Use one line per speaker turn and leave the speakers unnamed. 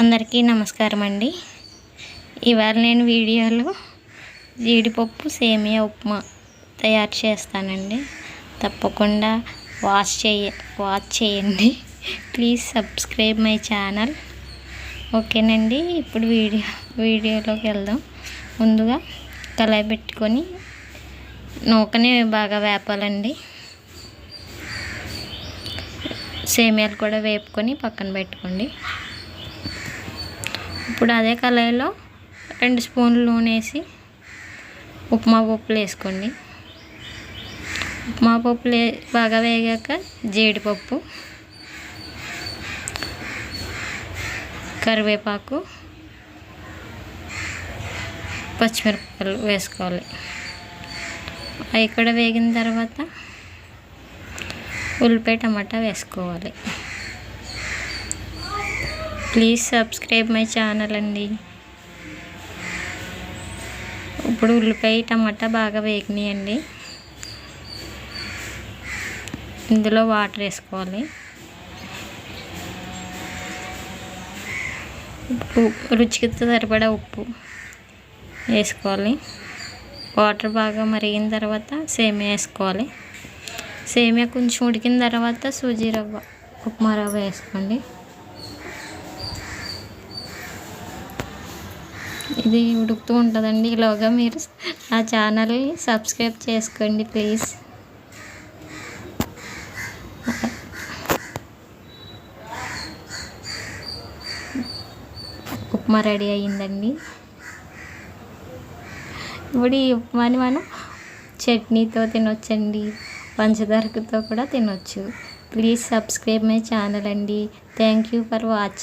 అందరికీ నమస్కారం అండి. ఇవాళ నేను వీడియోలో జీడిపప్పు సేమియా ఉప్మా తయారు చేస్తానండి. తప్పకుండా వాచ్ చేయ వాచ్ చేయండి. Please subscribe my channel. ఓకేనండి ఇప్పుడు వీడియో వీడియోలోకి వెళ్దాం. ముందుగా కళాయి పెట్టుకొని నూకని బాగా వేపాలండి. సేమియాలు కూడా వేపుకొని పక్కన పెట్టుకోండి. ఇప్పుడు అదే కళాయిలో రెండు స్పూన్లు నూనె వేసి ఉప్మా పప్పులు వేసుకోండి. ఉప్మా పప్పులు బాగా వేగాక జీడిపప్పు కరివేపాకు పచ్చిమిరపకాయలు వేసుకోవాలి. అవి కూడా వేగిన తర్వాత ఉల్లిపాయ టమాటా వేసుకోవాలి. ప్లీజ్ సబ్స్క్రైబ్ మై ఛానల్ అండి. ఇప్పుడు ఉల్లిపాయ టమాటా బాగా వేగినాయండి. ఇందులో వాటర్ వేసుకోవాలి. ఉప్పు రుచికి సరిపడా ఉప్పు వేసుకోవాలి. వాటర్ బాగా మరిగిన తర్వాత సేమియా వేసుకోవాలి. సేమియా కొంచెం ఉడికిన తర్వాత సూజీ రవ్వ ఉప్మా రవ్వ వేసుకోండి. ఇది ఉడుకుతూ ఉంటుందండి. ఈలోగా మీరు నా ఛానల్ని సబ్స్క్రైబ్ చేసుకోండి ప్లీజ్. ఉప్మా రెడీ అయ్యిందండి. ఇప్పుడు ఈ ఉప్మాని మనం చట్నీతో తినొచ్చండి. పంచదారతో కూడా తినొచ్చు. ప్లీజ్ సబ్స్క్రైబ్ మై ఛానల్ అండి. Thank you for watching